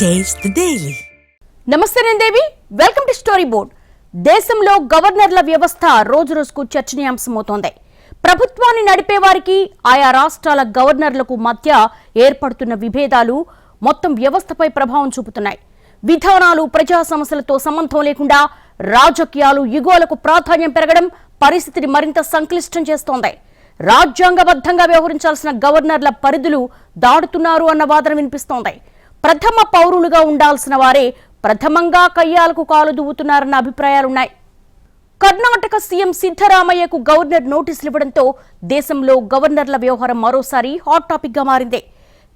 Taste daily నమస్తే నేను Devi. Welcome to story board దేశంలో గవర్నర్ల వ్యవస్థ రోజు రోజుకు చర్చనీయాంశమవుతోంది. ప్రభుత్వాన్ని నడిపే వారికి ఆయా రాష్ట్రాల గవర్నర్లకు మధ్య ఏర్పడుతున్న విభేదాలు మొత్తం వ్యవస్థపై ప్రభావం చూపుతున్నాయి. విధానాలు ప్రజా సమస్యలతో సంబంధం లేకుండా రాజకీయాలు యుగోలకు ప్రాధాన్యం పెరగడం పరిస్థితిని మరింత సంక్లిష్టం చేస్తోంది. రాజ్యాంగబద్ధంగా వ్యవహరించాల్సిన గవర్నర్ల పరిధులు దాడుతున్నారు అన్న వాదన వినిపిస్తోంది. ప్రథమ పౌరులుగా ఉండాల్సిన వారే ప్రథమంగా కయ్యాలకు కాలు దువ్వుతున్నారన్న అభిప్రాయాలున్నాయి. కర్ణాటక సీఎం సిద్ధరామయ్యకు గవర్నర్ నోటీసులు ఇవ్వడంతో దేశంలో గవర్నర్ల వ్యవహారం మరోసారి హాట్ టాపిక్గా మారింది.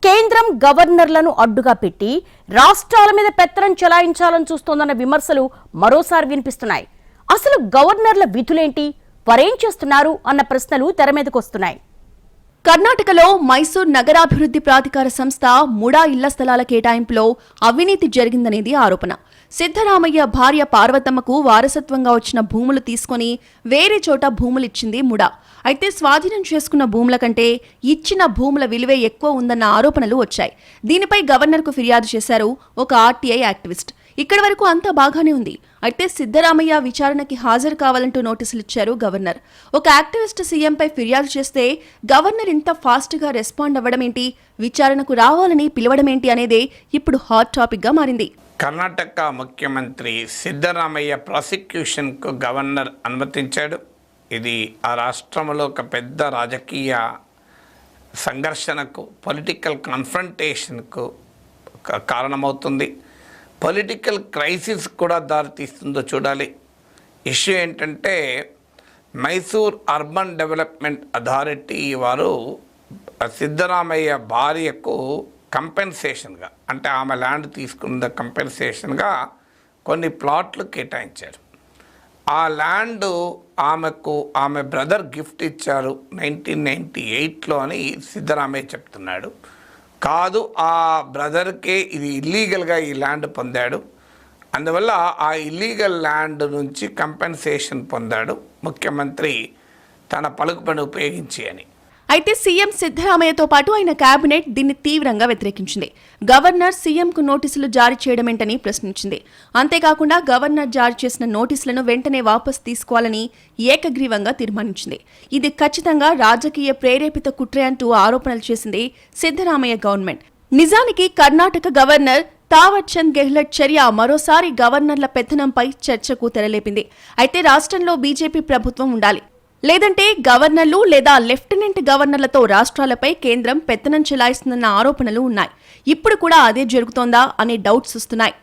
కేంద్రం గవర్నర్లను అడ్డుగా పెట్టి రాష్ట్రాల మీద పెత్తనం చెలాయించాలని చూస్తోందన్న విమర్శలు మరోసారి వినిపిస్తున్నాయి. అసలు గవర్నర్ల విధులేంటి? వారేం చేస్తున్నారు? అన్న ప్రశ్నలు తెర మీదకొస్తున్నాయి. కర్ణాటకలో మైసూర్ నగరాభివృద్ధి ప్రాధికార సంస్థ ముడా ఇళ్ళ స్థలాల కేటాయింపులో అవినీతి జరిగిందనేది ఆరోపణ. సిద్ధరామయ్య భార్య పార్వతమ్మకు వారసత్వంగా వచ్చిన భూములు తీసుకొని వేరే చోట భూములిచ్చింది ముడా. అయితే స్వాధీనం చేసుకున్న భూముల కంటే ఇచ్చిన భూముల విలువే ఎక్కువ ఉందన్న ఆరోపణలు వచ్చాయి. దీనిపై గవర్నర్కు ఫిర్యాదు చేశారు ఒక ఆర్టీఐ యాక్టివిస్ట్. ఇక్కడి వరకు అంతా బాగానే ఉంది. అయితే సిద్ధరామయ్య విచారణకి హాజరు కావాలంటూ నోటీసులు ఇచ్చారు గవర్నర్. ఒక యాక్టివిస్ట్ సీఎంపై ఫిర్యాదు చేస్తే గవర్నర్ ఇంత ఫాస్ట్గా రెస్పాండ్ అవ్వడం ఏంటి? విచారణకు రావాలని పిలవడం ఏంటి అనేదే ఇప్పుడు హాట్ టాపిక్గా మారింది. కర్ణాటక ముఖ్యమంత్రి సిద్ధరామయ్య ప్రాసిక్యూషన్కు గవర్నర్ అనుమతించాడు. ఇది ఆ రాష్ట్రంలో ఒక పెద్ద రాజకీయ సంఘర్షణకు పొలిటికల్ కన్ఫ్రంటేషన్కు ఒక కారణమవుతుంది. పొలిటికల్ క్రైసిస్ కూడా దారితీస్తుందో చూడాలి. ఇష్యూ ఏంటంటే మైసూర్ అర్బన్ డెవలప్మెంట్ అథారిటీ వారు సిద్ధరామయ్య భార్యకు కంపెన్సేషన్గా అంటే ఆమె ల్యాండ్ తీసుకున్న కంపెన్సేషన్గా కొన్ని ప్లాట్లు కేటాయించారు. ఆ ల్యాండ్ ఆమెకు ఆమె బ్రదర్ గిఫ్ట్ ఇచ్చారు. నైన్టీన్ నైంటీ ఎయిట్లో అని సిద్ధరామయ్య చెప్తున్నాడు. కాదు ఆ బ్రదర్కే ఇది ఇల్లీగల్గా ఈ ల్యాండ్ పొందాడు. అందువల్ల ఆ ఇల్లీగల్ ల్యాండ్ నుంచి కంపెన్సేషన్ పొందాడు ముఖ్యమంత్రి తన పలుకుబడిని ఉపయోగించి అని. అయితే సీఎం సిద్ధరామయ్యతో పాటు ఆయన కేబినెట్ దీన్ని తీవ్రంగా వ్యతిరేకించింది. గవర్నర్ సీఎంకు నోటీసులు జారీ చేయడమేంటని ప్రశ్నించింది. అంతేకాకుండా గవర్నర్ జారీ చేసిన నోటీసులను వెంటనే వాపసు తీసుకోవాలని ఏకగ్రీవంగా తీర్మానించింది. ఇది ఖచ్చితంగా రాజకీయ ప్రేరేపిత కుట్రే అంటూ ఆరోపణలు చేసింది సిద్ధరామయ్య గవర్నమెంట్. నిజానికి కర్ణాటక గవర్నర్ తావర్చంద్ గెహ్లట్ చర్య మరోసారి గవర్నర్ల పెత్తనంపై చర్చకు తెరలేపింది. అయితే రాష్ట్రంలో బీజేపీ ప్రభుత్వం ఉండాలి. లేదంటే గవర్నర్లు లేదా లెఫ్టినెంట్ గవర్నర్లతో రాష్ట్రాలపై కేంద్రం పెత్తనం చెలాయిస్తుందన్న ఆరోపణలు ఉన్నాయి. ఇప్పుడు కూడా అదే జరుగుతోందా అనే డౌట్స్ వస్తున్నాయి.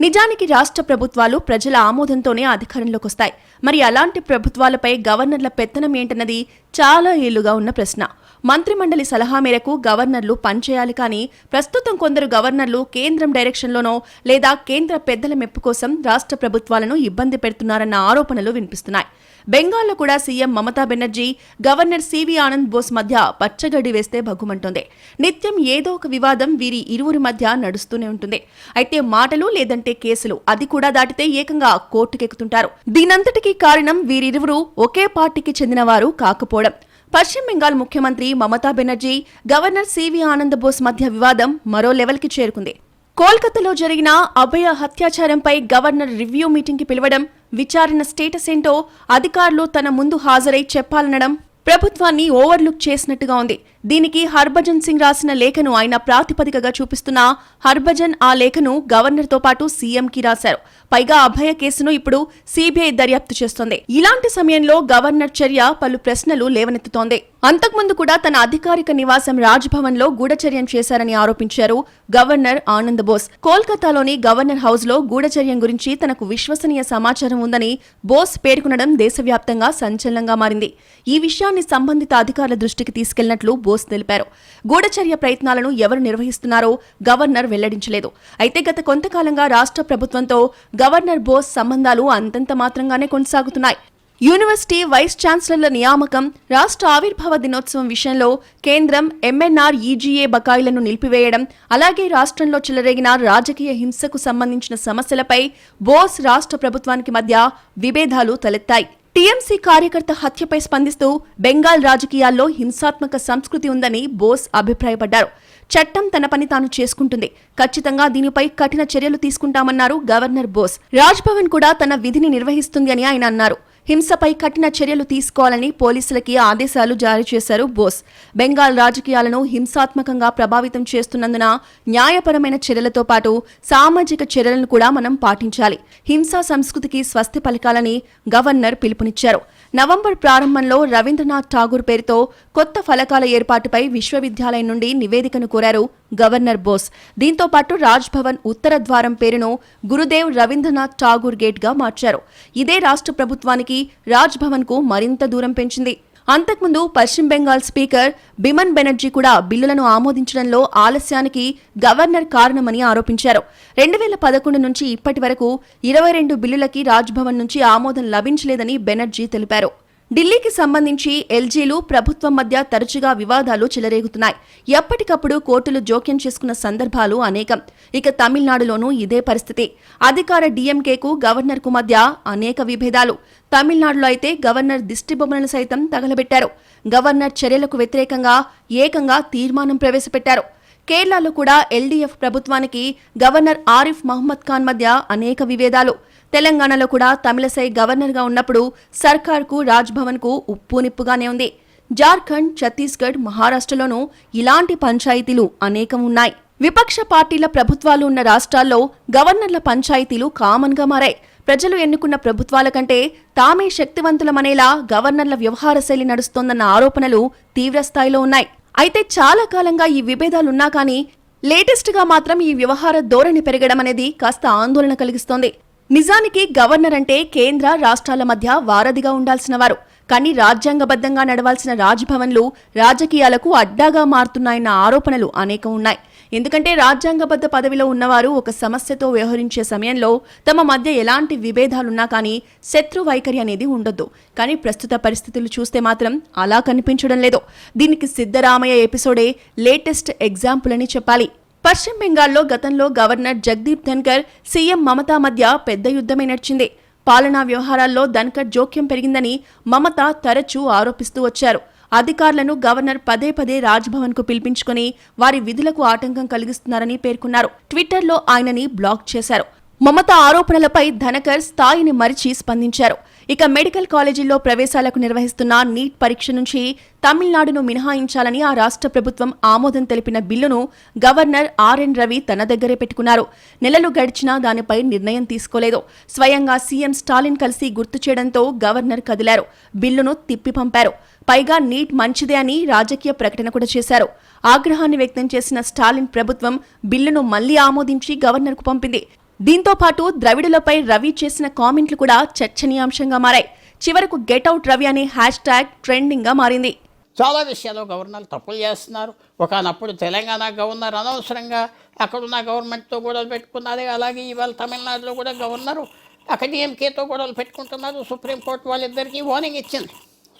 నిజానికి రాష్ట్ర ప్రభుత్వాలు ప్రజల ఆమోదంతోనే అధికారంలోకి వస్తాయి. మరి అలాంటి ప్రభుత్వాలపై గవర్నర్ల పెత్తనం ఏంటన్నది చాలా ఏళ్ళుగా ఉన్న ప్రశ్న. మంత్రిమండలి సలహా మేరకు గవర్నర్లు పనిచేయాలి కానీ ప్రస్తుతం కొందరు గవర్నర్లు కేంద్రం డైరెక్షన్లోనో లేదా కేంద్ర పెద్దల మెప్పు కోసం రాష్ట్ర ప్రభుత్వాలను ఇబ్బంది పెడుతున్నారన్న ఆరోపణలు వినిపిస్తున్నాయి. బెంగాల్లో కూడా CM Mamata Banerjee governor CV Anand Bose మధ్య పచ్చగడ్డి వేస్తే భగ్గుమంటుంది. నిత్యం ఏదో ఒక వివాదం వీరి ఇరువురి మధ్య నడుస్తూనే ఉంటుంది. అయితే మాటలు లేదంటే కేసులు అది కూడా దాటితే ఏకంగా కోర్టుకెక్కుతుంటారు. దీనంతటికీ కారణం వీరిరువురు ఒకే పార్టీకి చెందినవారు కాకపోవడం. పశ్చిమ బెంగాల్ ముఖ్యమంత్రి మమతా బెనర్జీ గవర్నర్ సివి ఆనంద్ బోస్ మధ్య వివాదం మరో లెవెల్కి చేరుకుంది. కోల్కతాలో జరిగిన అభయ హత్యాచారంపై గవర్నర్ రివ్యూ మీటింగ్కి పిలవడం విచారణ స్టేటస్ ఏంటో అధికారులు తన ముందు హాజరై చెప్పాలనడం ప్రభుత్వాన్ని ఓవర్లుక్ చేసినట్టుగా ఉంది. దీనికి హర్భజన్ సింగ్ రాసిన లేఖను ఆయన ప్రాతిపదికగా చూపిస్తున్న హర్భజన్ ఆ లేఖను గవర్నర్తో పాటు సీఎంకి రాశారు. పైగా అభయ కేసును ఇప్పుడు సీబీఐ దర్యాప్తు చేస్తోంది. ఇలాంటి సమయంలో గవర్నర్ చర్య పలు ప్రశ్నలు లేవనెత్తుతోంది. అంతకుముందు కూడా తన అధికారిక నివాసం రాజ్భవన్లో గూఢచర్యం చేశారని ఆరోపించారు గవర్నర్ ఆనంద్ బోస్. కోల్కతాలోని గవర్నర్ హౌస్లో గూఢచర్యం గురించి తనకు విశ్వసనీయ సమాచారం ఉందని బోస్ పేర్కొనడం దేశవ్యాప్తంగా సంచలనంగా మారింది. ఈ విషయాన్ని సంబంధిత అధికారుల దృష్టికి తీసుకెళ్ళినట్లు బోస్ తెలిపారు. గూఢచర్య ప్రయత్నాలను ఎవరు నిర్వహిస్తున్నారో గవర్నర్ వెల్లడించలేదు. అయితే గత కొంతకాలంగా రాష్ట్ర ప్రభుత్వంతో గవర్నర్ బోస్ సంబంధాలు అంతంత మాత్రంగానే కొనసాగుతున్నాయి. యూనివర్సిటీ వైస్ ఛాన్సలర్ల నియామకం రాష్ట్ర ఆవిర్భావ దినోత్సవం విషయంలో కేంద్రం ఎంఎన్ఆర్ ఈజీఏ బకాయిలను నిలిపివేయడం అలాగే రాష్ట్రంలో చెలరేగిన రాజకీయ హింసకు సంబంధించిన సమస్యలపై బోస్ రాష్ట్ర ప్రభుత్వానికి మధ్య విభేదాలు తలెత్తాయి. టీఎంసీ కార్యకర్త హత్యపై స్పందిస్తూ బెంగాల్ రాజకీయాల్లో హింసాత్మక సంస్కృతి ఉందని బోస్ అభిప్రాయపడ్డారు. చట్టం తన పని తాను చేసుకుంటుంది. ఖచ్చితంగా దీనిపై కఠిన చర్యలు తీసుకుంటామన్నారు గవర్నర్ బోస్. రాజ్భవన్ కూడా తన విధిని నిర్వహిస్తుంది అని ఆయన అన్నారు. హింసపై కఠిన చర్యలు తీసుకోవాలని పోలీసులకి ఆదేశాలు జారీ చేశారు బోస్. బెంగాల్ రాజకీయాలను హింసాత్మకంగా ప్రభావితం చేస్తున్నందున న్యాయపరమైన చర్యలతో పాటు సామాజిక చర్యలను కూడా మనం పాటించాలి. హింసా సంస్కృతికి స్వస్తి పలకాలని గవర్నర్ పిలుపునిచ్చారు. నవంబర్ ప్రారంభంలో రవీంద్రనాథ్ ఠాగూర్ పేరుతో కొత్త ఫలకాల ఏర్పాటుపై విశ్వవిద్యాలయం నుండి నివేదికను కోరారు గవర్నర్ బోస్. దీంతో పాటు రాజ్భవన్ ఉత్తర ద్వారం పేరును గురుదేవ్ రవీంద్రనాథ్ ఠాగూర్ గేట్గా మార్చారు. ఇదే రాష్ట్ర ప్రభుత్వానికి రాజ్ భవన్కు మరింత దూరం పెంచింది. అంతకుముందు పశ్చిమ బెంగాల్ స్పీకర్ బిమన్ బెనర్జీ కూడా బిల్లులను ఆమోదించడంలో ఆలస్యానికి గవర్నర్ కారణమని ఆరోపించారు. రెండు వేల పదకొండు నుంచి ఇప్పటి వరకు ఇరవై రెండు బిల్లులకి రాజ్భవన్ నుంచి ఆమోదం లభించలేదని బెనర్జీ తెలిపారు. ఢిల్లీకి సంబంధించి ఎల్జీలు ప్రభుత్వం మధ్య తరచుగా వివాదాలు చెలరేగుతున్నాయి. ఎప్పటికప్పుడు కోర్టులు జోక్యం చేసుకున్న సందర్భాలు అనేకం. ఇక తమిళనాడులోనూ ఇదే పరిస్థితి. అధికార డీఎంకేకు గవర్నర్కు మధ్య అనేక విభేదాలు. తమిళనాడులో అయితే గవర్నర్ దిష్టిబొమ్మలను సైతం తగలబెట్టారు. గవర్నర్ చర్యలకు వ్యతిరేకంగా ఏకంగా తీర్మానం ప్రవేశపెట్టారు. కేరళలో కూడా ఎల్డీఎఫ్ ప్రభుత్వానికి గవర్నర్ ఆరిఫ్ మహమ్మద్ ఖాన్ మధ్య అనేక విభేదాలు. తెలంగాణలో కూడా తమిళసై గవర్నర్గా ఉన్నప్పుడు సర్కార్కు రాజ్భవన్కు ఉప్పు నిప్పుగానే ఉంది. జార్ఖండ్ ఛత్తీస్గఢ్ మహారాష్ట్రలోనూ ఇలాంటి పంచాయతీలు అనేకం ఉన్నాయి. విపక్ష పార్టీల ప్రభుత్వాలు ఉన్న రాష్ట్రాల్లో గవర్నర్ల పంచాయతీలు కామన్గా మారాయి. ప్రజలు ఎన్నుకున్న ప్రభుత్వాల కంటే తామే శక్తివంతులమనేలా గవర్నర్ల వ్యవహార శైలి నడుస్తోందన్న ఆరోపణలు తీవ్రస్థాయిలో ఉన్నాయి. అయితే చాలా కాలంగా ఈ విభేదాలున్నా కానీ లేటెస్ట్గా మాత్రం ఈ వ్యవహార ధోరణి పెరగడం అనేది కాస్త ఆందోళన కలిగిస్తోంది. నిజానికి గవర్నర్ అంటే కేంద్ర రాష్ట్రాల మధ్య వారధిగా ఉండాల్సిన వారు కానీ రాజ్యాంగబద్ధంగా నడవాల్సిన రాజ్భవన్లు రాజకీయాలకు అడ్డాగా మారుతున్నాయన్న ఆరోపణలు అనేకం ఉన్నాయి. ఎందుకంటే రాజ్యాంగబద్ధ పదవిలో ఉన్నవారు ఒక సమస్యతో వ్యవహరించే సమయంలో తమ మధ్య ఎలాంటి విభేదాలున్నా కానీ శత్రు వైఖరి అనేది ఉండొద్దు. కానీ ప్రస్తుత పరిస్థితులు చూస్తే మాత్రం అలా కనిపించడం లేదు. దీనికి సిద్ధరామయ్య ఎపిసోడే లేటెస్ట్ ఎగ్జాంపుల్ అని చెప్పాలి. పశ్చిమ బెంగాల్లో గతంలో గవర్నర్ జగదీప్ ధన్కర్ సీఎం మమతా మధ్య పెద్ద యుద్ధమే నడిచింది. పాలనా వ్యవహారాల్లో ధన్కర్ జోక్యం పెరిగిందని మమత తరచూ ఆరోపిస్తూ వచ్చారు. అధికారులను గవర్నర్ పదే పదే రాజ్భవన్కు పిలిపించుకుని వారి విధులకు ఆటంకం కలిగిస్తున్నారని పేర్కొన్నారు. ట్విట్టర్లో ఆయనని బ్లాక్ చేశారు. మమత ఆరోపణలపై ధనకర్ స్థాయిని మరిచి స్పందించారు. ఇక మెడికల్ కాలేజీల్లో ప్రవేశాలకు నిర్వహిస్తున్న నీట్ పరీక్ష నుంచి తమిళనాడును మినహాయించాలని ఆ రాష్ట్ర ప్రభుత్వం ఆమోదం తెలిపిన బిల్లును గవర్నర్ ఆర్ఎన్ రవి తన దగ్గరే పెట్టుకున్నారు. నెలలు గడిచినా దానిపై నిర్ణయం తీసుకోలేదు. స్వయంగా సీఎం స్టాలిన్ కలిసి గుర్తు చేయడంతో గవర్నర్ కదిలారు. బిల్లును తిప్పి పంపారు. పైగా నీట్ మంచిదే అని రాజకీయ ప్రకటన కూడా చేశారు. ఆగ్రహాన్ని వ్యక్తం చేసిన స్టాలిన్ ప్రభుత్వం బిల్లును మళ్ళీ ఆమోదించి గవర్నర్కు పంపింది. దీంతో పాటు ద్రవిడులపై రవి చేసిన కామెంట్లు కూడా చర్చనీయాంశంగా మారాయి. చివరకు గెట్ అవుట్ రవి అనే హ్యాష్ ట్యాగ్ ట్రెండింగ్గా మారింది. చాలా విషయాల్లో గవర్నర్లు తప్పులు చేస్తున్నారు. ఒకనప్పుడు తెలంగాణ గవర్నర్ అనవసరంగా అక్కడున్న గవర్నమెంట్తో గొడవలు పెట్టుకున్నారు. అలాగే ఇవాళ తమిళనాడులో కూడా గవర్నరు అక్కడ డిఎంకేతో గొడవలు పెట్టుకుంటున్నారు. సుప్రీంకోర్టు వాళ్ళిద్దరికీ వార్నింగ్ ఇచ్చింది.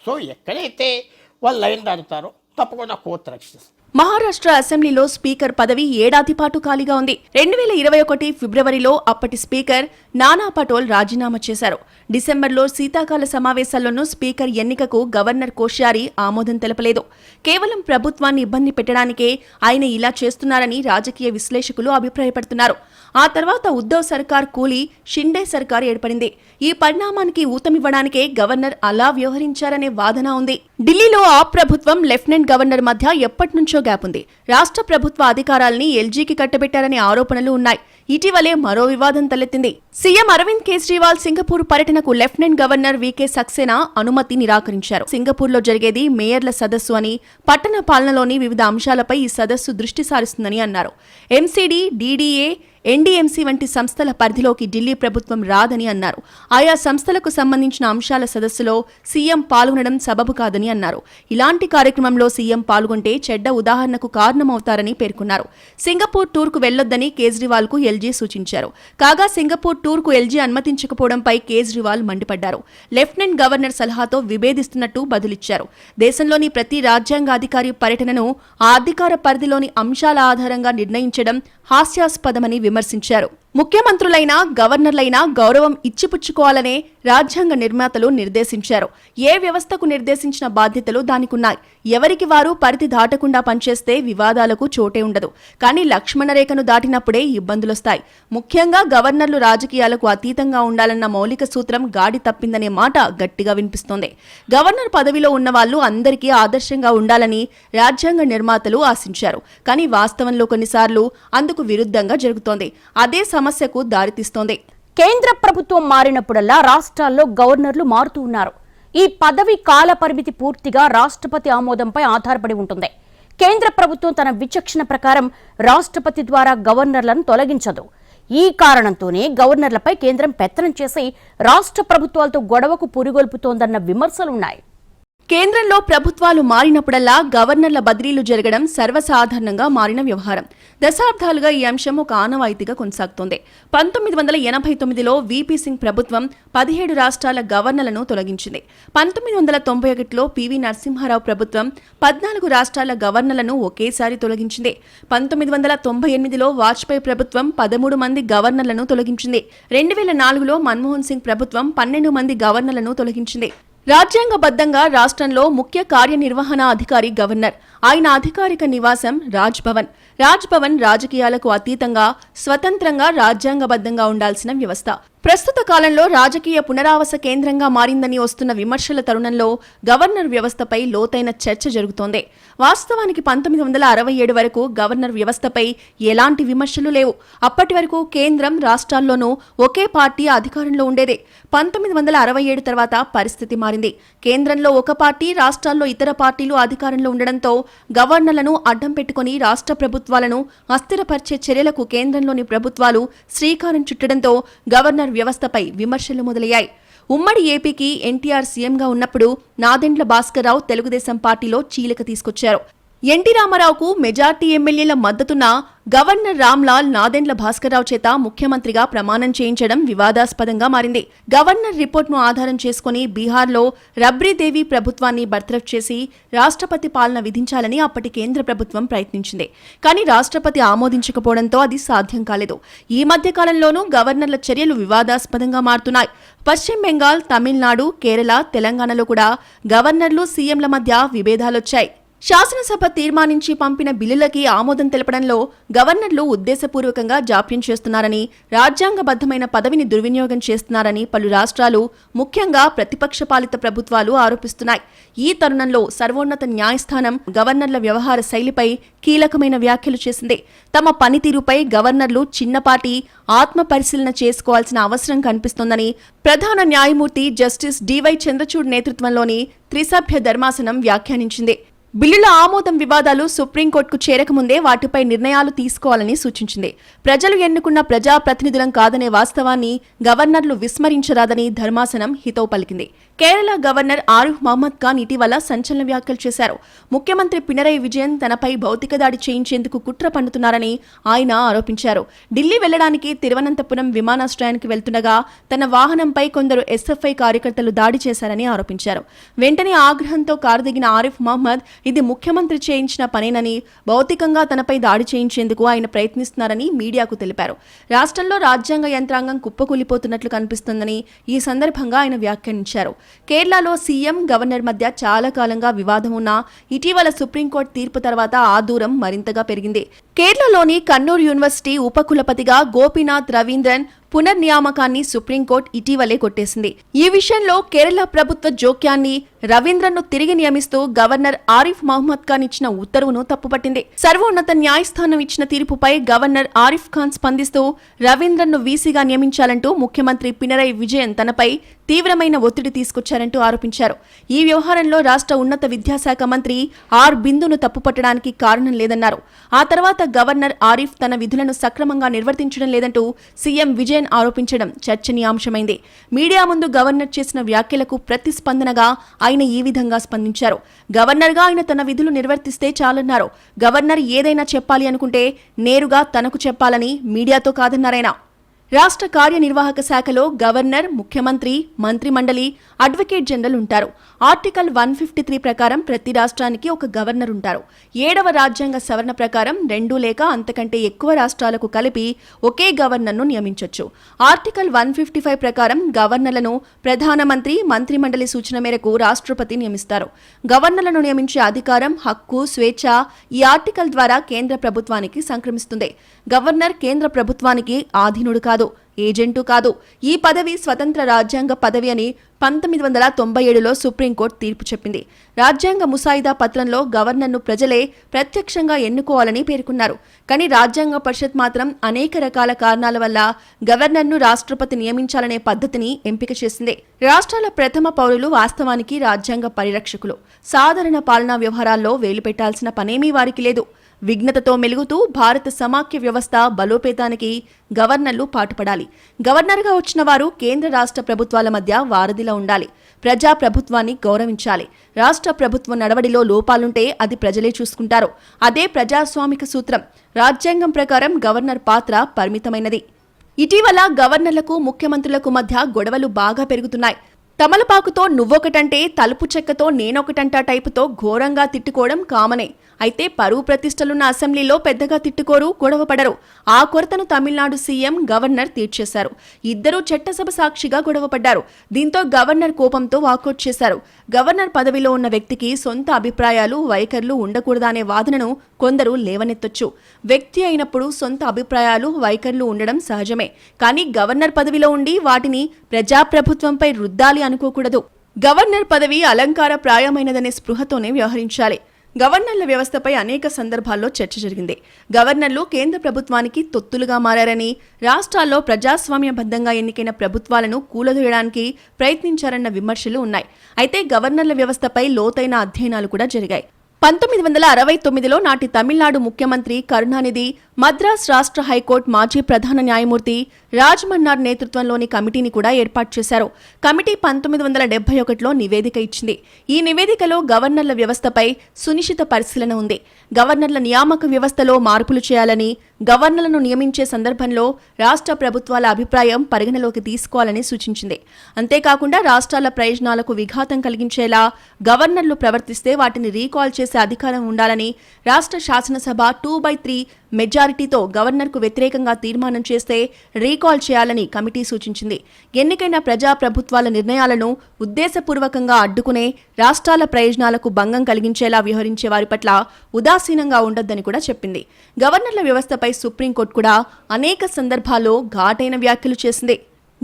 సో ఎక్కడైతే వాళ్ళు లైన్ దాడుతారో తప్పకుండా కోర్టు రక్షిస్తుంది మహారాష్ట్ర అసెంబ్లీలో స్పీకర్ పదవి ఏడాది పాటు ఖాళీగా ఉంది. రెండు వేల ఇరవై ఒకటి ఫిబ్రవరిలో అప్పటి స్పీకర్ నానా పటోల్ రాజీనామా చేశారు. డిసెంబర్లో శీతాకాల సమావేశాల్లోనూ స్పీకర్ ఎన్నికకు గవర్నర్ కోశ్యారి ఆమోదం తెలపలేదు. కేవలం ప్రభుత్వాన్ని ఇబ్బంది పెట్టడానికే ఆయన ఇలా చేస్తున్నారని రాజకీయ విశ్లేషకులు అభిప్రాయపడుతున్నారు. ఆ తర్వాత ఉద్దవ్ సర్కార్ కూలి షిండే సర్కార్ ఏర్పడింది. ఈ పరిణామానికి ఊతమివ్వడానికే గవర్నర్ అలా వ్యవహరించారనే వాదన ఉంది. ఢిల్లీలో ఆ ప్రభుత్వం లెఫ్టినెంట్ గవర్నర్ మధ్య ఎప్పటి నుంచో గ్యాప్ ఉంది. రాష్ట్ర ప్రభుత్వ అధికారాల్ని ఎల్జీకి కట్టబెట్టారనే ఆరోపణలు ఉన్నాయి. ఇటీవలే మరో వివాదం తలెత్తింది. సీఎం అరవింద్ కేజ్రీవాల్ సింగపూర్ పర్యటనకు లెఫ్టినెంట్ గవర్నర్ వికే సక్సేనా అనుమతి నిరాకరించారు. సింగపూర్లో జరిగేది మేయర్ల సదస్సు అని పట్టణ పాలనలోని వివిధ అంశాలపై ఈ సదస్సు దృష్టి సారిస్తుందని అన్నారు. ఎంసీడీ డీడీఏ ఎన్డీఎంసీ వంటి సంస్థల పరిధిలోకి ఢిల్లీ ప్రభుత్వం రాదని అన్నారు. ఆయా సంస్థలకు సంబంధించిన అంశాల సదస్సులో సీఎం పాల్గొనడం సబబు కాదని అన్నారు. ఇలాంటి కార్యక్రమంలో సీఎం పాల్గొంటే చెడ్డ ఉదాహరణకు కారణమవుతారని పేర్కొన్నారు. సింగపూర్ టూర్కు వెళ్ళొద్దని కేజ్రీవాల్కు ఎల్జీ సూచించారు. కాగా సింగపూర్ టూర్కు ఎల్జీ అనుమతించకపోవడంపై కేజ్రీవాల్ మండిపడ్డారు. లెఫ్టినెంట్ గవర్నర్ సలహాతో విభేదిస్తున్నట్టు బదులిచ్చారు. దేశంలోని ప్రతి రాజ్యాంగాధికారి పర్యటనను ఆ అధికార పరిధిలోని అంశాల ఆధారంగా నిర్ణయించడం హాస్యాస్పదమని విమర్శించారు ముఖ్యమంత్రులైనా గవర్నర్లైనా గౌరవం ఇచ్చిపుచ్చుకోవాలనే రాజ్యాంగ నిర్మాతలు నిర్దేశించారు. ఏ వ్యవస్థకు నిర్దేశించిన బాధ్యతలు దానికున్నాయి. ఎవరికి వారు పరిధి దాటకుండా పనిచేస్తే వివాదాలకు చోటే ఉండదు. కానీ లక్ష్మణ రేఖను దాటినప్పుడే ఇబ్బందులొస్తాయి. ముఖ్యంగా గవర్నర్లు రాజకీయాలకు అతీతంగా ఉండాలన్న మౌలిక సూత్రం గాడి తప్పిందనే మాట గట్టిగా వినిపిస్తోంది. గవర్నర్ పదవిలో ఉన్న వాళ్ళు అందరికీ ఆదర్శంగా ఉండాలని రాజ్యాంగ నిర్మాతలు ఆశించారు. కానీ వాస్తవంలో కొన్నిసార్లు అందుకు విరుద్ధంగా జరుగుతోంది. అదే సమస్యకు దారితీస్తోంది. కేంద్ర ప్రభుత్వం మారినప్పుడల్లా రాష్ట్రాల్లో గవర్నర్లు మారుతూ ఉన్నారు. ఈ పదవి కాల పరిమితి పూర్తిగా రాష్ట్రపతి ఆమోదంపై ఆధారపడి ఉంటుంది. కేంద్ర ప్రభుత్వం తన విచక్షణ ప్రకారం రాష్ట్రపతి ద్వారా గవర్నర్లను తొలగించదు. ఈ కారణంతోనే గవర్నర్లపై కేంద్రం పెత్తనం చేసి రాష్ట్ర ప్రభుత్వాలతో గొడవకు పురిగొల్పుతోందన్న విమర్శలున్నాయి. కేంద్రంలో ప్రభుత్వాలు మారినప్పుడల్లా గవర్నర్ల బదిలీలు జరగడం సర్వసాధారణంగా మారిన వ్యవహారం. దశాబ్దాలుగా ఈ అంశం ఒక ఆనవాయితీగా కొనసాగుతోంది. పంతొమ్మిది వందల ఎనభై తొమ్మిదిలో వీపీ సింగ్ ప్రభుత్వం పదిహేడు రాష్ట్రాల గవర్నర్లను తొలగించింది. పంతొమ్మిది వందల తొంభై ఒకటిలో పివి నరసింహారావు ప్రభుత్వం పద్నాలుగు రాష్ట్రాల గవర్నర్లను ఒకేసారి తొలగించింది. పంతొమ్మిది వందల తొంభై ఎనిమిదిలో వాజ్పేయి ప్రభుత్వం పదమూడు మంది గవర్నర్లను తొలగించింది. రెండు వేల నాలుగులో మన్మోహన్ సింగ్ ప్రభుత్వం పన్నెండు మంది గవర్నర్లను తొలగించింది. రాజ్యాంగబద్ధంగా రాష్ట్రంలో ముఖ్య కార్యనిర్వహణ అధికారి గవర్నర్. ఆయన అధికారిక నివాసం రాజ్ భవన్ రాజ్ భవన్ రాజకీయాలకు అతీతంగా స్వతంత్రంగా రాజ్యాంగబద్ధంగా ఉండాల్సిన వ్యవస్థ. ప్రస్తుత కాలంలో రాజకీయ పునరావాస కేంద్రంగా మారిందని వస్తున్న విమర్శల తరుణంలో గవర్నర్ వ్యవస్థపై లోతైన చర్చ జరుగుతోంది. వాస్తవానికి పంతొమ్మిది వందల అరవై ఏడు వరకు గవర్నర్ వ్యవస్థపై ఎలాంటి విమర్శలు లేవు. అప్పటి వరకు కేంద్రం రాష్ట్రాల్లోనూ ఒకే పార్టీ అధికారంలో ఉండేదే. పంతొమ్మిది వందల అరవై ఏడు తర్వాత పరిస్థితి మారింది. కేంద్రంలో ఒక పార్టీ రాష్ట్రాల్లో ఇతర పార్టీలు అధికారంలో ఉండడంతో గవర్నర్లను అడ్డం పెట్టుకుని రాష్ట్ర ప్రభుత్వాలను అస్థిరపరిచే చర్యలకు కేంద్రంలోని ప్రభుత్వాలు శ్రీకారం చుట్టడంతో గవర్నర్ వ్యవస్థపై విమర్శలు మొదలయ్యాయి. ఉమ్మడి ఏపీకి ఎన్టీఆర్ సీఎంగా ఉన్నప్పుడు నాదెండ్ల భాస్కర్రావు తెలుగుదేశం పార్టీలో చీలిక తీసుకొచ్చారు. ఎన్టీ రామారావుకు మెజార్టీ ఎమ్మెల్యేల మద్దతున్న గవర్నర్ రామ్లాల్ నాదెండ్ల భాస్కర్రావు చేత ముఖ్యమంత్రిగా ప్రమాణం చేయించడం వివాదాస్పదంగా మారింది. గవర్నర్ రిపోర్ట్ను ఆధారం చేసుకుని బీహార్లో రబ్రీదేవి ప్రభుత్వాన్ని బర్తరఫ్ చేసి రాష్ట్రపతి పాలన విధించాలని అప్పటి కేంద్ర ప్రభుత్వం ప్రయత్నించింది. కానీ రాష్ట్రపతి ఆమోదించకపోవడంతో అది సాధ్యం కాలేదు. ఈ మధ్య కాలంలోనూ గవర్నర్ల చర్యలు వివాదాస్పదంగా మారుతున్నాయి. పశ్చిమ బెంగాల్ తమిళనాడు కేరళ తెలంగాణలో కూడా గవర్నర్లు సీఎంల మధ్య విభేదాలొచ్చాయి. శాసనసభ తీర్మానించి పంపిన బిల్లులకి ఆమోదం తెలపడంలో గవర్నర్లు ఉద్దేశపూర్వకంగా జాప్యం చేస్తున్నారని రాజ్యాంగబద్ధమైన పదవిని దుర్వినియోగం చేస్తున్నారని పలు రాష్ట్రాలు ముఖ్యంగా ప్రతిపక్ష పాలిత ప్రభుత్వాలు ఆరోపిస్తున్నాయి. ఈ తరుణంలో సర్వోన్నత న్యాయస్థానం గవర్నర్ల వ్యవహార శైలిపై కీలకమైన వ్యాఖ్యలు చేసింది. తమ పనితీరుపై గవర్నర్లు చిన్నపాటి ఆత్మ పరిశీలన చేసుకోవాల్సిన అవసరం కనిపిస్తోందని ప్రధాన న్యాయమూర్తి జస్టిస్ డివై చంద్రచూడ్ నేతృత్వంలోని త్రిసభ్య ధర్మాసనం వ్యాఖ్యానించింది. బిల్లుల ఆమోదం వివాదాలు సుప్రీంకోర్టుకు చేరకముందే వాటిపై నిర్ణయాలు తీసుకోవాలని సూచించింది. ప్రజలు ఎన్నుకున్న ప్రజాప్రతినిధులం కాదనే వాస్తవాన్ని గవర్నర్లు విస్మరించరాదని ధర్మాసనం హితవు పలికింది. కేరళ గవర్నర్ ఆరిఫ్ మహమ్మద్ ఖాన్ ఇటీవల సంచలన వ్యాఖ్యలు చేశారు. ముఖ్యమంత్రి పినరై విజయన్ తనపై భౌతిక దాడి చేయించేందుకు కుట్ర పన్నుతున్నారని ఆయన ఆరోపించారు. ఢిల్లీ వెళ్ళడానికి తిరువనంతపురం విమానాశ్రయానికి వెళ్తుండగా తన వాహనంపై కొందరు ఎస్ఎఫ్ఐ కార్యకర్తలు దాడి చేశారని ఆరోపించారు. వెంటనే ఆగ్రహంతో కారు దిగిన ఆరిఫ్ మహమ్మద్ ఇది ముఖ్యమంత్రి చేయించిన పనేనని భౌతికంగా తనపై దాడి చేయించేందుకు ఆయన ప్రయత్నిస్తున్నారని మీడియాకు తెలిపారు. రాష్ట్రంలో రాజ్యాంగ యంత్రాంగం కుప్పకూలిపోతున్నట్లు కనిపిస్తోందని ఈ సందర్భంగా ఆయన వ్యాఖ్యానించారు. కేరళలో సీఎం గవర్నర్ మధ్య చాలా కాలంగా వివాదం ఉన్నా ఇటీవల సుప్రీంకోర్టు తీర్పు తర్వాత ఆ దూరం మరింతగా పెరిగింది. కేరళలోని కన్నూర్ యూనివర్సిటీ ఉపకులపతిగా గోపీనాథ్ రవీంద్రన్ పునర్నియామకాన్ని సుప్రీంకోర్టు ఇటీవలే కొట్టేసింది. ఈ విషయంలో కేరళ ప్రభుత్వ జోక్యాన్ని రవీంద్రన్ను తిరిగి నియమిస్తూ గవర్నర్ ఆరిఫ్ మహమ్మద్ ఖాన్ ఇచ్చిన ఉత్తర్వును తప్పుపట్టింది. సర్వోన్నత న్యాయస్థానం ఇచ్చిన తీర్పుపై గవర్నర్ ఆరిఫ్ ఖాన్ స్పందిస్తూ రవీంద్రన్ను వీసీగా నియమించాలంటూ ముఖ్యమంత్రి పినరై విజయన్ తనపై తీవ్రమైన ఒత్తిడి తీసుకొచ్చారంటూ ఆరోపించారు. ఈ వ్యవహారంలో రాష్ట్ర ఉన్నత విద్యాశాఖ మంత్రి ఆర్ బిందును తప్పుపట్టడానికి కారణం లేదన్నారు. ఆ తర్వాత గవర్నర్ ఆరిఫ్ తన విధులను సక్రమంగా నిర్వర్తించడం లేదంటూ సీఎం విజయన్ ఆరోపించడం చర్చనీయాంశమైంది. మీడియా ముందు గవర్నర్ చేసిన వ్యాఖ్యలకు ప్రతిస్పందనగా ఆయన ఈ విధంగా స్పందించారు. గవర్నర్గా ఆయన తన విధులు నిర్వర్తిస్తే చాలన్నారు. గవర్నర్ ఏదైనా చెప్పాలి అనుకుంటే నేరుగా తనకు చెప్పాలని మీడియాతో కాదన్నారాయన రాష్ట్ర కార్యనిర్వాహక శాఖలో గవర్నర్ ముఖ్యమంత్రి మంత్రిమండలి అడ్వకేట్ జనరల్ ఉంటారు. ఆర్టికల్ వన్ ఫిఫ్టీ త్రీ ప్రకారం ప్రతి రాష్ట్రానికి ఒక గవర్నర్ ఉంటారు. ఏడవ రాజ్యాంగ సవరణ ప్రకారం రెండు లేక అంతకంటే ఎక్కువ రాష్ట్రాలకు కలిపి ఒకే గవర్నర్ను నియమించొచ్చు. ఆర్టికల్ వన్ ఫిఫ్టీ ఫైవ్ ప్రకారం గవర్నర్లను ప్రధానమంత్రి మంత్రిమండలి సూచన మేరకు రాష్ట్రపతి నియమిస్తారు. గవర్నర్లను నియమించే అధికారం హక్కు స్వేచ్ఛ ఈ ఆర్టికల్ ద్వారా కేంద్ర ప్రభుత్వానికి సంక్రమిస్తుంది. గవర్నర్ కేంద్ర ప్రభుత్వానికి ఆధీనుడు కాదు. ఏజెంటు కాదు. ఈ పదవి స్వతంత్ర రాజ్యాంగ పదవి అని పంతొమ్మిది వందల తొంభై ఏడులో సుప్రీంకోర్టు తీర్పు చెప్పింది. రాజ్యాంగ ముసాయిదా పత్రంలో గవర్నర్ను ప్రజలే ప్రత్యక్షంగా ఎన్నుకోవాలని పేర్కొన్నారు. కానీ రాజ్యాంగ పరిషత్ మాత్రం అనేక రకాల కారణాల వల్ల గవర్నర్ను రాష్ట్రపతి నియమించాలనే పద్ధతిని ఎంపిక చేసింది. రాష్ట్రాల ప్రథమ పౌరులు వాస్తవానికి రాజ్యాంగ పరిరక్షకులు. సాధారణ పాలనా వ్యవహారాల్లో వేలు పెట్టాల్సిన పనేమీ వారికి లేదు. విఘ్నతతో మెలుగుతూ భారత సమాఖ్య వ్యవస్థ బలోపేతానికి గవర్నర్లు పాటుపడాలి. గవర్నర్గా వచ్చిన వారు కేంద్ర రాష్ట్ర ప్రభుత్వాల మధ్య వారధిలా ఉండాలి. ప్రజా ప్రభుత్వాన్ని గౌరవించాలి. రాష్ట్ర ప్రభుత్వ నడవడిలో లోపాలుంటే అది ప్రజలే చూసుకుంటారు. అదే ప్రజాస్వామిక సూత్రం. రాజ్యాంగం ప్రకారం గవర్నర్ పాత్ర పరిమితమైనది. ఇటీవల గవర్నర్లకు ముఖ్యమంత్రులకు మధ్య గొడవలు బాగా పెరుగుతున్నాయి. తమలపాకుతో నువ్వొకటంటే తలుపు చెక్కతో నేనొకటంటా టైపుతో ఘోరంగా తిట్టుకోవడం కామనే. అయితే పరువు ప్రతిష్టలున్న అసెంబ్లీలో పెద్దగా తిట్టుకోరు గొడవపడరు ఆ కొరతను తమిళనాడు సీఎం గవర్నర్ తీర్చేశారు. ఇద్దరూ చట్టసభ సాక్షిగా గొడవపడ్డారు దీంతో గవర్నర్ కోపంతో వాకౌట్ చేశారు. గవర్నర్ పదవిలో ఉన్న వ్యక్తికి సొంత అభిప్రాయాలు వైఖరులు ఉండకూడదనే వాదనను కొందరు లేవనెత్తొచ్చు. వ్యక్తి అయినప్పుడు సొంత అభిప్రాయాలు వైఖరులు ఉండడం సహజమే. కానీ గవర్నర్ పదవిలో ఉండి వాటిని ప్రజాప్రభుత్వంపై రుద్దాలి అనుకోకూడదు. గవర్నర్ పదవి అలంకార ప్రాయమైనదనే స్పృహతోనే వ్యవహరించాలి. గవర్నర్ల వ్యవస్థపై అనేక సందర్భాల్లో చర్చ జరిగింది. గవర్నర్లు కేంద్ర ప్రభుత్వానికి తొత్తులుగా మారారని రాష్ట్రాల్లో ప్రజాస్వామ్యబద్ధంగా ఎన్నికైన ప్రభుత్వాలను కూలదోయడానికి ప్రయత్నించారన్న విమర్శలు ఉన్నాయి. అయితే గవర్నర్ల వ్యవస్థపై లోతైన అధ్యయనాలు కూడా జరిగాయి. పంతొమ్మిది వందల అరవై తొమ్మిదిలో నాటి తమిళనాడు ముఖ్యమంత్రి కరుణానిధి మద్రాస్ రాష్ట్ర హైకోర్టు మాజీ ప్రధాన న్యాయమూర్తి రాజ్ మన్నార్ నేతృత్వంలోని కమిటీని కూడా ఏర్పాటు చేశారు. కమిటీ పంతొమ్మిది వందల డెబ్బై ఒకటిలో నివేదిక ఇచ్చింది. ఈ నివేదికలో గవర్నర్ల వ్యవస్థపై సునిశ్చిత పరిశీలన ఉంది. గవర్నర్ల నియామక వ్యవస్థలో మార్పులు చేయాలని గవర్నర్లను నియమించే సందర్భంలో రాష్ట్ర ప్రభుత్వాల అభిప్రాయం పరిగణలోకి తీసుకోవాలని సూచించింది. అంతేకాకుండా రాష్ట్రాల ప్రయోజనాలకు విఘాతం కలిగించేలా గవర్నర్లు ప్రవర్తిస్తే వాటిని రీకాల్ చేసే అధికారం ఉండాలని రాష్ట్ర శాసనసభ టూ బై త్రీ మెజారిటీతో గవర్నర్కు వ్యతిరేకంగా తీర్మానం చేస్తే రీకాల్ చేయాలని కమిటీ సూచించింది. ఎన్నికైన ప్రజా ప్రభుత్వాల నిర్ణయాలను ఉద్దేశపూర్వకంగా అడ్డుకునే రాష్ట్రాల ప్రయోజనాలకు భంగం కలిగించేలా వ్యవహరించే వారి పట్ల ఉదాసీనంగా ఉండొద్దని కూడా చెప్పింది. గవర్నర్ల వ్యవస్థపై సుప్రీంకోర్టు కూడా అనేక సందర్భాల్లో ఘాటైన వ్యాఖ్యలు చేసింది.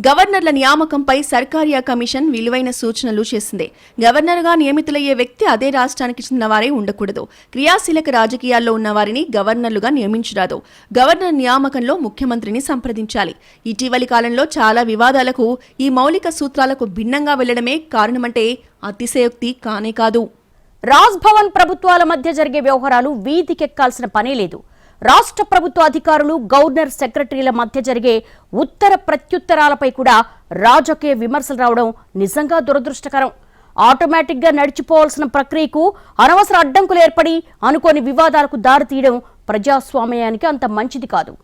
గవర్నర్ల నియామకంపై సర్కారియా కమిషన్ విలువైన సూచనలు చేసింది. గవర్నర్గా నియమితులయ్యే వ్యక్తి అదే రాష్ట్రానికి చెందినవారే ఉండకూడదు. క్రియాశీలక రాజకీయాల్లో ఉన్నవారిని గవర్నర్లుగా నియమించరాదు. గవర్నర్ నియామకంలో ముఖ్యమంత్రిని సంప్రదించాలి. ఇటీవలి కాలంలో చాలా వివాదాలకు ఈ మౌలిక సూత్రాలకు భిన్నంగా వెళ్ళడమే కారణమంటే అతిశయోక్తి కానే కాదు. రాజ్ భవన్ ప్రభుత్వాల మధ్య జరిగే వ్యవహారాలు వీధికెక్కాల్సిన పనే లేదు. రాష్ట్ర ప్రభుత్వ అధికారులు గవర్నర్ సెక్రటరీల మధ్య జరిగే ఉత్తర ప్రత్యుత్తరాలపై కూడా రాజకీయ విమర్శలు రావడం నిజంగా దురదృష్టకరం. ఆటోమేటిక్గా నడిచిపోవాల్సిన ప్రక్రియకు అనవసర అడ్డంకులు ఏర్పడి అనుకోని వివాదాలకు దారితీయడం ప్రజాస్వామ్యానికి అంత మంచిది కాదు.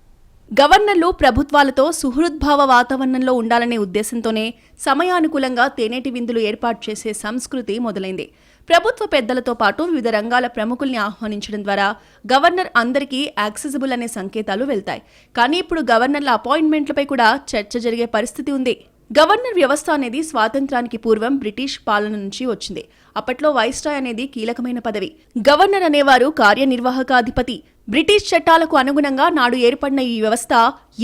గవర్నర్లు ప్రభుత్వాలతో సుహృద్భావ వాతావరణంలో ఉండాలనే ఉద్దేశంతోనే సమయానుకూలంగా తేనేటి విందులు ఏర్పాటు చేసే సంస్కృతి మొదలైంది. ప్రభుత్వ పెద్దలతో పాటు వివిధ రంగాల ప్రముఖుల్ని ఆహ్వానించడం ద్వారా గవర్నర్ అందరికీ యాక్సెసిబుల్ అనే సంకేతాలు వెళ్తాయి. కానీ ఇప్పుడు గవర్నర్ల అపాయింట్మెంట్లపై కూడా చర్చ జరిగే పరిస్థితి ఉంది. గవర్నర్ వ్యవస్థ అనేది స్వాతంత్రానికి పూర్వం బ్రిటిష్ పాలన నుంచి వచ్చింది. అప్పట్లో వైస్రాయ్ అనేది కీలకమైన పదవి. గవర్నర్ అనేవారు కార్యనిర్వాహకాధిపతి. బ్రిటిష్ చట్టాలకు అనుగుణంగా నాడు ఏర్పడిన ఈ వ్యవస్థ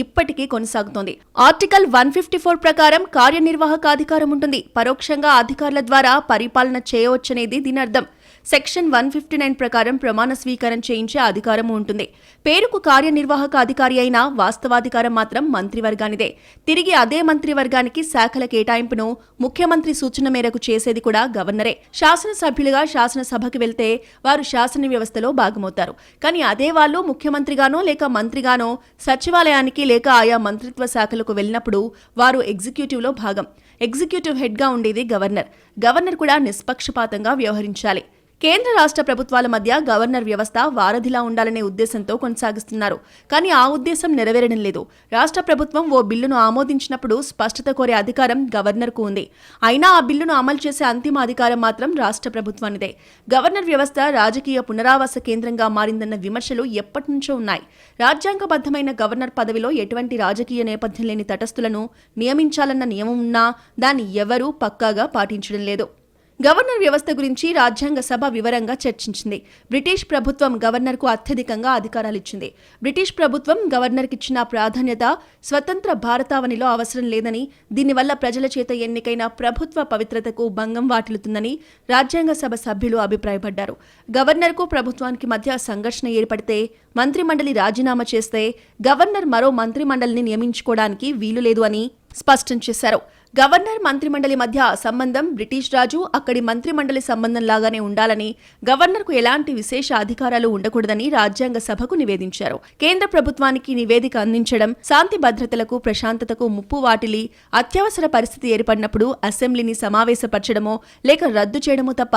ఇప్పటికీ కొనసాగుతోంది. ఆర్టికల్ వన్ ఫిఫ్టీ ఫోర్ ప్రకారం కార్యనిర్వాహక అధికారం ఉంటుంది. పరోక్షంగా అధికారుల ద్వారా పరిపాలన చేయవచ్చనేది దీని అర్థం. సెక్షన్ వన్ ఫిఫ్టీ నైన్ ప్రకారం ప్రమాణ స్వీకారం చేయించే అధికారం ఉంటుంది. పేరుకు కార్యనిర్వాహక అధికారి అయిన వాస్తవాధికారం మాత్రం మంత్రివర్గానిదే. తిరిగి అదే మంత్రివర్గానికి శాఖల కేటాయింపును ముఖ్యమంత్రి సూచన మేరకు చేసేది కూడా గవర్నరే. శాసనసభ్యులుగా శాసనసభకు వెళ్తే వారు శాసన వ్యవస్థలో భాగమవుతారు. కానీ అదే వాళ్ళు ముఖ్యమంత్రిగానో లేక మంత్రిగానో సచివాలయానికి లేక ఆయా మంత్రిత్వ శాఖలకు వెళ్ళినప్పుడు వారు ఎగ్జిక్యూటివ్లో భాగం. ఎగ్జిక్యూటివ్ హెడ్గా ఉండేది గవర్నర్. గవర్నర్ కూడా నిష్పక్షపాతంగా వ్యవహరించాలి. కేంద్ర రాష్ట్ర ప్రభుత్వాల మధ్య గవర్నర్ వ్యవస్థ వారధిలా ఉండాలనే ఉద్దేశంతో కొనసాగిస్తున్నారు. కానీ ఆ ఉద్దేశం నెరవేరడం లేదు. రాష్ట్ర ప్రభుత్వం ఓ బిల్లును ఆమోదించినప్పుడు స్పష్టత కోరే అధికారం గవర్నర్కు ఉంది. అయినా ఆ బిల్లును అమలు చేసే అంతిమ అధికారం మాత్రం రాష్ట్ర ప్రభుత్వానిదే. గవర్నర్ వ్యవస్థ రాజకీయ పునరావాస కేంద్రంగా మారిందన్న విమర్శలు ఎప్పటి నుంచో ఉన్నాయి. రాజ్యాంగబద్ధమైన గవర్నర్ పదవిలో ఎటువంటి రాజకీయ నేపథ్యం లేని తటస్థులను నియమించాలన్న నియమం ఉన్నా దాన్ని ఎవరూ పక్కాగా పాటించడం లేదు. గవర్నర్ వ్యవస్థ గురించి రాజ్యాంగ సభ వివరంగా చర్చించింది. బ్రిటిష్ ప్రభుత్వం గవర్నర్కు అత్యధికంగా అధికారాలు ఇచ్చింది బ్రిటిష్ ప్రభుత్వం గవర్నర్కి ఇచ్చిన ప్రాధాన్యత స్వతంత్ర భారతావనిలో అవసరం లేదని దీనివల్ల ప్రజల చేత ఎన్నికైన ప్రభుత్వ పవిత్రతకు భంగం వాటిల్లుతుందని రాజ్యాంగ సభ సభ్యులు అభిప్రాయపడ్డారు. గవర్నర్కు ప్రభుత్వానికి మధ్య సంఘర్షణ ఏర్పడితే మంత్రిమండలి రాజీనామా చేస్తే గవర్నర్ మరో మంత్రిమండలిని నియమించుకోవడానికి వీలు లేదు అని స్పష్టం చేశారు. గవర్నర్ మంత్రిమండలి మధ్య సంబంధం బ్రిటిష్ రాజు అక్కడి మంత్రిమండలి సంబంధం లాగానే ఉండాలని గవర్నర్కు ఎలాంటి విశేష అధికారాలు ఉండకూడదని రాజ్యాంగ సభకు నివేదించారు. కేంద్ర ప్రభుత్వానికి నివేదిక అందించడం శాంతి భద్రతలకు ప్రశాంతతకు ముప్పు వాటిలి అత్యవసర పరిస్థితి ఏర్పడినప్పుడు అసెంబ్లీని సమావేశపరచడమో లేక రద్దు చేయడమో తప్ప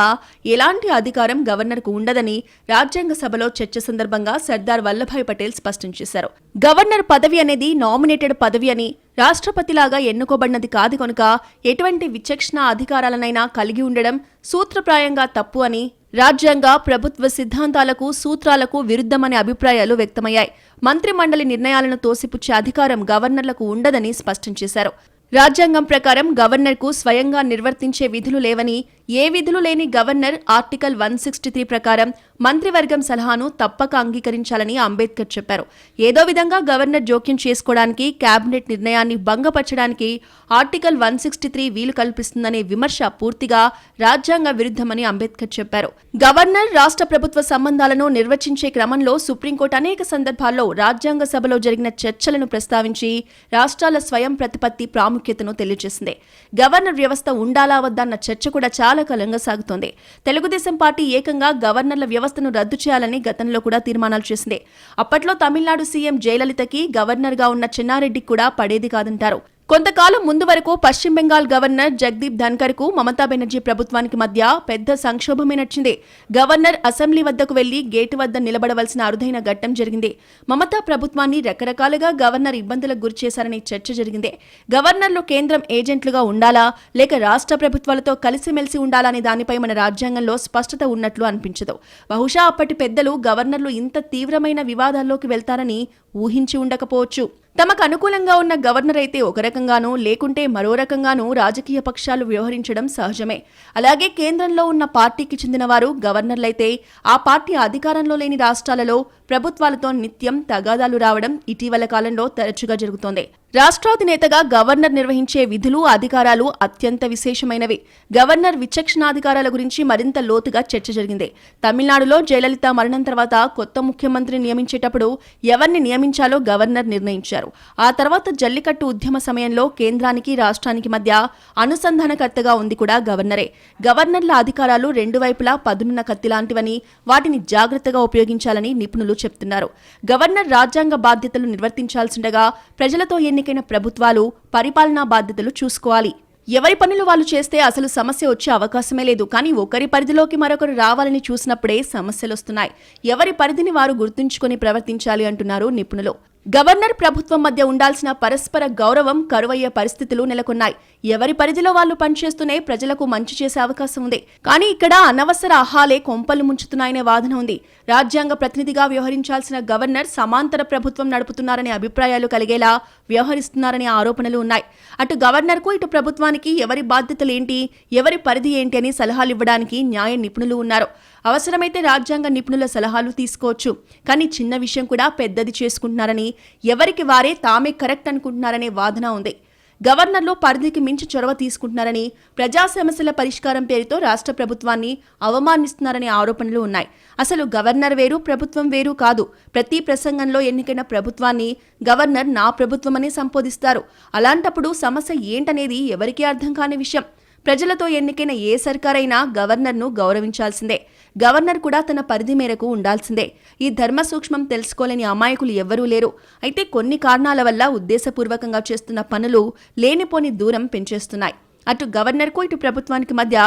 ఎలాంటి అధికారం గవర్నర్కు ఉండదని రాజ్యాంగ సభలో చర్చ సందర్భంగా సర్దార్ వల్లభాయ్ పటేల్ స్పష్టం చేశారు. గవర్నర్ పదవి అనేది నామినేటెడ్ పదవి అని రాష్ట్రపతిలాగా ఎన్నుకోబడినది కాదు కనుక ఎటువంటి విచక్షణ అధికారాలనైనా కలిగి ఉండడం సూత్రప్రాయంగా తప్పు అని రాజ్యాంగ ప్రభుత్వ సిద్ధాంతాలకు సూత్రాలకు విరుద్ధమనే అభిప్రాయాలు వ్యక్తమయ్యాయి. మంత్రిమండలి నిర్ణయాలను తోసిపుచ్చే అధికారం గవర్నర్లకు ఉండదని స్పష్టం చేశారు. రాజ్యాంగం ప్రకారం గవర్నర్కు స్వయంగా నిర్వర్తించే విధులు లేవని ఏ విధులు లేని governor article one sixty three ప్రకారం మంత్రివర్గం సలహాను తప్పక అంగీకరించాలని అంబేద్కర్ చెప్పారు. ఏదో విధంగా గవర్నర్ జోక్యం చేసుకోవడానికి కేబినెట్ నిర్ణయాన్ని భంగపరచడానికి ఆర్టికల్ వన్ సిక్స్టీ త్రీ వీలు కల్పిస్తుందనే విమర్శ పూర్తిగా రాజ్యాంగ విరుద్ధమని అంబేద్కర్ చెప్పారు. గవర్నర్ రాష్ట్ర ప్రభుత్వ సంబంధాలను నిర్వచించే క్రమంలో సుప్రీంకోర్టు అనేక సందర్భాల్లో రాజ్యాంగ సభలో జరిగిన చర్చలను ప్రస్తావించి రాష్ట్రాల స్వయం ప్రతిపత్తి ప్రాముఖ్యతను తెలియజేసింది. గవర్నర్ వ్యవస్థ ఉండాలా వద్దన్న చర్చ కూడా చాలా కాలంగా సాగుతోంది. తెలుగుదేశం పార్టీ ఏకంగా గవర్నర్ల వ్యవస్థను రద్దు చేయాలని గతంలో కూడా తీర్మానాలు చేసింది. అప్పట్లో తమిళనాడు సీఎం జయలలితకి గవర్నర్గా ఉన్న చెన్నారెడ్డికి కూడా పడేది కాదంటారు. కొంతకాలం ముందు వరకు పశ్చిమ బెంగాల్ గవర్నర్ జగదీప్ ధన్కర్కు మమతా బెనర్జీ ప్రభుత్వానికి మధ్య పెద్ద సంక్షోభమే నచ్చింది గవర్నర్ అసెంబ్లీ వద్దకు వెళ్ళి గేటు వద్ద నిలబడవలసిన అరుదైన ఘట్టం జరిగింది. మమతా ప్రభుత్వాన్ని రకరకాలుగా గవర్నర్ ఇబ్బందులకు గురిచేశారనే చర్చ జరిగింది. గవర్నర్లు కేంద్రం ఏజెంట్లుగా ఉండాలా లేక రాష్ట్ర ప్రభుత్వాలతో కలిసిమెలిసి ఉండాలా అనే దానిపై మన రాజ్యాంగంలో స్పష్టత ఉన్నట్లు అనిపించదు. బహుశా అప్పటి పెద్దలు గవర్నర్లు ఇంత తీవ్రమైన వివాదాల్లోకి వెళ్తారని ఊహించి ఉండకపోవచ్చు. తమకు అనుకూలంగా ఉన్న గవర్నర్ అయితే ఒక రకంగానూ లేకుంటే మరో రకంగానూ రాజకీయ పక్షాలు వ్యవహరించడం సహజమే. అలాగే కేంద్రంలో ఉన్న పార్టీకి చెందిన వారు గవర్నర్లైతే ఆ పార్టీ అధికారంలో లేని రాష్ట్రాలలో ప్రభుత్వాలతో నిత్యం తగాదాలు రావడం ఇటీవల కాలంలో తరచుగా జరుగుతోంది. రాష్ట్రాధినేతగా గవర్నర్ నిర్వహించే విధులు అధికారాలు అత్యంత విశేషమైనవి. గవర్నర్ విచక్షణాధికారాల గురించి మరింత లోతుగా చర్చ జరిగింది. తమిళనాడులో జయలలిత మరణం తర్వాత కొత్త ముఖ్యమంత్రిని నియమించేటప్పుడు ఎవరిని నియమించాలో గవర్నర్ నిర్ణయించారు. ఆ తర్వాత జల్లికట్టు ఉద్యమ సమయంలో కేంద్రానికి రాష్ట్రానికి మధ్య అనుసంధానకర్తగా ఉంది కూడా గవర్నరే. గవర్నర్ల అధికారాలు రెండు వైపులా పదునున్న కత్తి లాంటివని వాటిని జాగ్రత్తగా ఉపయోగించాలని నిపుణులు చెప్తున్నారు. గవర్నర్ రాజ్యాంగ బాధ్యతలు నిర్వర్తించాల్సిండగా ప్రజలతో ఎన్నికైన ప్రభుత్వాలు పరిపాలనా బాధ్యతలు చూసుకోవాలి. ఎవరి పనులు వాళ్ళు చేస్తే అసలు సమస్య వచ్చే అవకాశమే లేదు. కానీ ఒకరి పరిధిలోకి మరొకరు రావాలని చూసినప్పుడే సమస్యలు వస్తున్నాయి ఎవరి పరిధిని వారు గుర్తుంచుకొని ప్రవర్తించాలి అంటున్నారు నిపుణులు. గవర్నర్ ప్రభుత్వం మధ్య ఉండాల్సిన పరస్పర గౌరవం కరువయ్యే పరిస్థితులు నెలకొన్నాయి. ఎవరి పరిధిలో వాళ్ళు పనిచేస్తూనే ప్రజలకు మంచి చేసే అవకాశం ఉంది. కానీ ఇక్కడ అనవసర అహాలే కొంపలు ముంచుతున్నాయనే వాదన ఉంది. రాజ్యాంగ ప్రతినిధిగా వ్యవహరించాల్సిన గవర్నర్ సమాంతర ప్రభుత్వం నడుపుతున్నారనే అభిప్రాయాలు కలిగేలా వ్యవహరిస్తున్నారనే ఆరోపణలు ఉన్నాయి. అటు గవర్నర్కు ఇటు ప్రభుత్వానికి ఎవరి బాధ్యతలు ఏంటి ఎవరి పరిధి ఏంటి అని సలహాలు ఇవ్వడానికి న్యాయ నిపుణులు ఉన్నారు. అవసరమైతే రాజ్యాంగ నిపుణుల సలహాలు తీసుకోవచ్చు. కానీ చిన్న విషయం కూడా పెద్దది చేసుకుంటున్నారని ఎవరికి వారే తామే కరెక్ట్ అనుకుంటున్నారనే వాదన ఉంది. గవర్నర్లో పరిధికి మించి చొరవ తీసుకుంటున్నారని ప్రజా సమస్యల పరిష్కారం పేరుతో రాష్ట్ర ప్రభుత్వాన్ని అవమానిస్తున్నారనే ఆరోపణలు ఉన్నాయి. అసలు గవర్నర్ వేరు ప్రభుత్వం వేరు కాదు. ప్రతి ప్రసంగంలో ఎన్నికైన ప్రభుత్వాన్ని గవర్నర్ నా ప్రభుత్వమని సంబోధిస్తారు. అలాంటప్పుడు సమస్య ఏంటనేది ఎవరికీ అర్థం కాని విషయం. ప్రజలతో ఎన్నికైన ఏ సర్కారైనా గవర్నర్ను గౌరవించాల్సిందే. గవర్నర్ కూడా తన పరిధి మేరకు ఉండాల్సిందే. ఈ ధర్మ సూక్ష్మం తెలుసుకోలేని అమాయకులు ఎవ్వరూ లేరు. అయితే కొన్ని కారణాల వల్ల ఉద్దేశపూర్వకంగా చేస్తున్న పనులు లేనిపోని దూరం పెంచేస్తున్నాయి. అటు గవర్నర్కు ఇటు ప్రభుత్వానికి మధ్య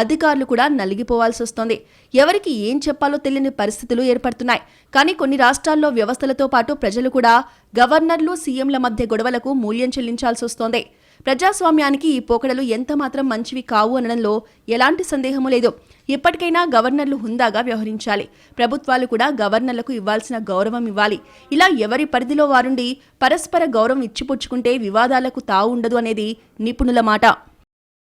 అధికారులు కూడా నలిగిపోవాల్సి వస్తోంది. ఎవరికి ఏం చెప్పాలో తెలియని పరిస్థితులు ఏర్పడుతున్నాయి. కానీ కొన్ని రాష్ట్రాల్లో వ్యవస్థలతో పాటు ప్రజలు కూడా గవర్నర్లు సీఎంల మధ్య గొడవలకు మూల్యం చెల్లించాల్సి వస్తోంది. ప్రజాస్వామ్యానికి ఈ పోకడలు ఎంత మాత్రం మంచివి కావు అనడంలో ఎలాంటి సందేహము లేదు. ఇప్పటికైనా గవర్నర్లు హుందాగా వ్యవహరించాలి. ప్రభుత్వాలు కూడా గవర్నర్లకు ఇవ్వాల్సిన గౌరవం ఇవ్వాలి. ఇలా ఎవరి పరిధిలో వారుండి పరస్పర గౌరవం ఇచ్చిపుచ్చుకుంటే వివాదాలకు తావు ఉండదు అనేది నిపుణుల మాట.